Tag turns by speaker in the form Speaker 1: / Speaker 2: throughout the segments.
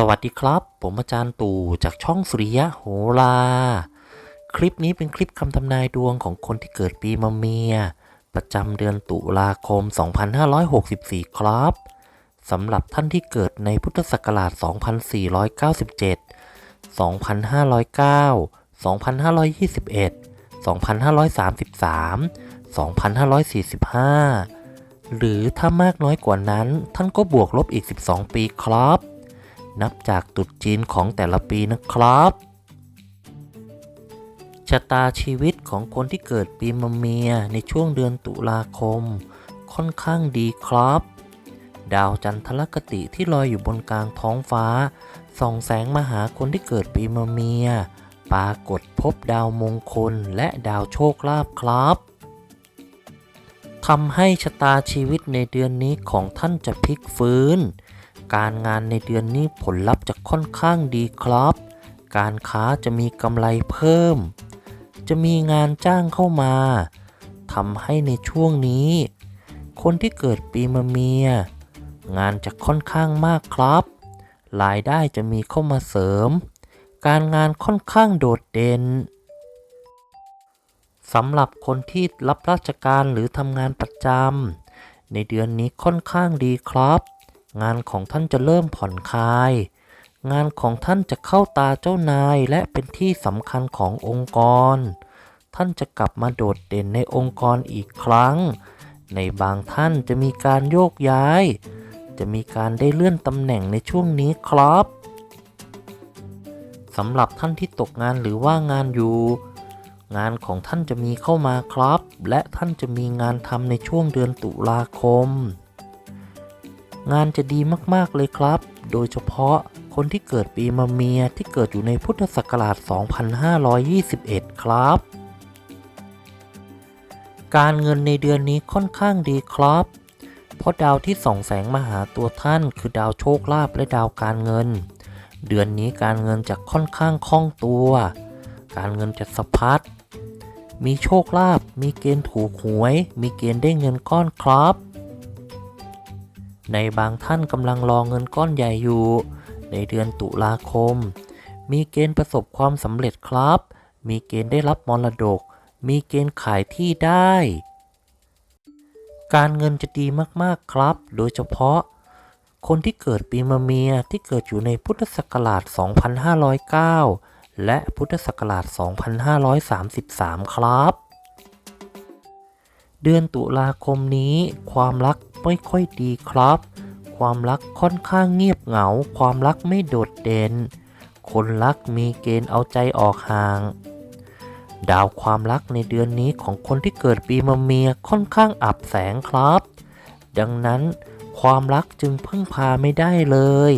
Speaker 1: สวัสดีครับ ผมอาจารย์ตู่จากช่องสุริยะโหราคลิปนี้เป็นคลิปคำทำนายดวงของคนที่เกิดปีมะเมีย ประจำเดือนตุลาคม 2564 ครับสำหรับท่านที่เกิดในพุทธศักราช 2497 2509 2521 2533 2545 หรือถ้ามากน้อยกว่านั้น ท่านก็บวกลบอีก 12 ปีครับ นับจากตรุษจีนของแต่ละปีนะครับ ชะตาชีวิตของคนที่เกิดปีมะเมียในช่วงเดือนตุลาคม ค่อนข้างดีครับ ดาวจันทรคติที่ลอยอยู่บนกลางท้องฟ้า ส่องแสงมาหาคนที่เกิดปีมะเมีย ปรากฏพบดาวมงคลและดาวโชคลาภครับทำให้ชะตาชีวิตในเดือนนี้ของท่านจะพลิกฟื้น การงานในเดือนนี้ผลลัพธ์จะค่อนข้างดีครับ การค้าจะมีกำไรเพิ่ม จะมีงานจ้างเข้ามาทำให้ในช่วงนี้ คนที่เกิดปีมะเมีย งานจะค่อนข้างมากครับ รายได้จะมีเข้ามาเสริม การงานค่อนข้างโดดเด่นสำหรับคนที่รับราชการหรือทำงานประจำในเดือนนี้ค่อนข้างดีครับ งานของท่านจะเริ่มผ่อนคลาย งานของท่านจะเข้าตาเจ้านายและเป็นที่สำคัญขององค์กร ท่านจะกลับมาโดดเด่นในองค์กรอีกครั้ง ในบางท่านจะมีการโยกย้าย จะมีการได้เลื่อนตำแหน่งในช่วงนี้ครับสำหรับท่านที่ตกงานหรือว่างานอยู่ งานของท่านจะมีเข้ามาครับ และท่านจะมีงานทำในช่วงเดือนตุลาคม งานจะดีมากๆเลยครับ โดยเฉพาะคนที่เกิดปีมะเมียที่เกิดอยู่ในพุทธศักราช 2521 ครับ การเงินในเดือนนี้ค่อนข้างดีครับ เพราะดาวที่ส่องแสงมาหาตัวท่านคือดาวโชคลาภและดาวการเงิน เดือนนี้การเงินจะค่อนข้างคล่องตัว การเงินจะสะพัด มีโชคลาภ มีเกณฑ์ถูกหวย มีเกณฑ์ได้เงินก้อนครับ ในบางท่านกำลังรอเงินก้อนใหญ่อยู่ ในเดือนตุลาคม มีเกณฑ์ประสบความสำเร็จครับ มีเกณฑ์ได้รับมรดก มีเกณฑ์ขายที่ได้ การเงินจะดีมากๆครับ โดยเฉพาะ คนที่เกิดปีมะเมียที่เกิดอยู่ในพุทธศักราช 2509 และพุทธศักราช 2533 ครับเดือนตุลาคมนี้ความรัก ไม่ค่อยดีครับ ความรักค่อนข้างเงียบเหงา ความรักไม่โดดเด่น คนรักมีเกณฑ์เอาใจออกห่าง ดาวความรักในเดือนนี้ของคนที่เกิดปีมะเมียค่อนข้างอับแสงครับ ดังนั้นความรักจึงพึ่งพาไม่ได้เลย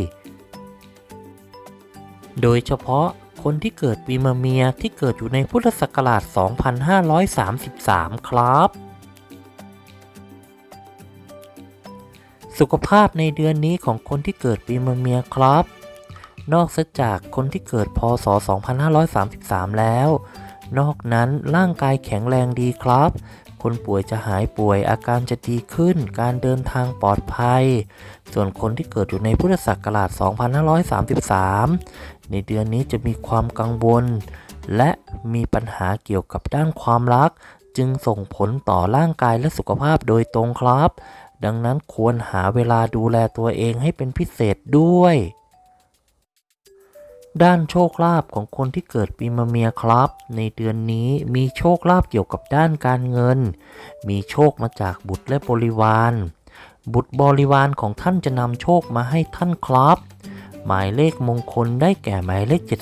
Speaker 1: โดยเฉพาะคนที่เกิดปีมะเมียที่เกิดอยู่ในพุทธศักราช 2533 ครับ สุขภาพในเดือนนี้ของคนที่เกิดปีมะเมียครับ นอกจากคนที่เกิดพศ 2533 แล้ว นอกนั้นร่างกายแข็งแรงดีครับ คนป่วยจะหายป่วยอาการจะดีขึ้น การเดินทางปลอดภัย ส่วนคนที่เกิดอยู่ในพุทธศักราช 2533 ในเดือนนี้จะมีความกังวล และมีปัญหาเกี่ยวกับด้านความรัก จึงส่งผลต่อร่างกายและสุขภาพโดยตรงครับ ดังนั้นควรหาเวลาดูแลตัวเองให้เป็นพิเศษด้วย ด้านโชคลาภของคนที่เกิดปีมะเมียครับ ในเดือนนี้มีโชคลาภเกี่ยวกับด้านการเงิน มีโชคมาจากบุตรและบริวาร บุตรบริวารของท่านจะนำโชคมาให้ท่านครับ หมายเลขมงคลได้แก่หมายเลข 78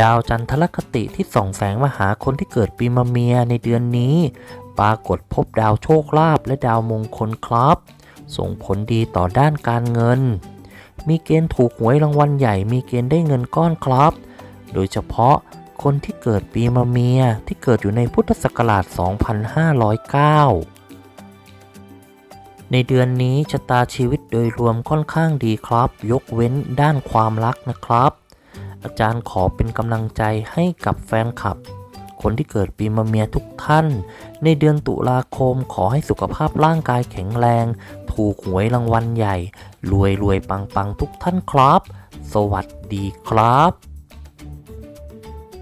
Speaker 1: ดาวจันทรคติที่ส่องแสงมาหาคนที่เกิดปีมะเมียในเดือนนี้ ปรากฏพบดาวโชคลาภและดาวมงคลครับ ส่งผลดีต่อด้านการเงิน มีเกณฑ์ถูกหวยรางวัลใหญ่ มีเกณฑ์ได้เงินก้อนครับ โดยเฉพาะคนที่เกิดปีมะเมียที่เกิดอยู่ในพุทธศักราช 2509 ในเดือนนี้ชะตาชีวิตโดยรวมค่อนข้างดีครับ ยกเว้นด้านความรักนะครับ อาจารย์ขอเป็นกำลังใจให้กับแฟนคลับ คนที่เกิดปีมะเมียทุกท่าน ในเดือนตุลาคมขอให้สุขภาพร่างกายแข็งแรง ถูกหวยรางวัลใหญ่ รวยรวยปังปังทุกท่านครับ สวัสดีครับ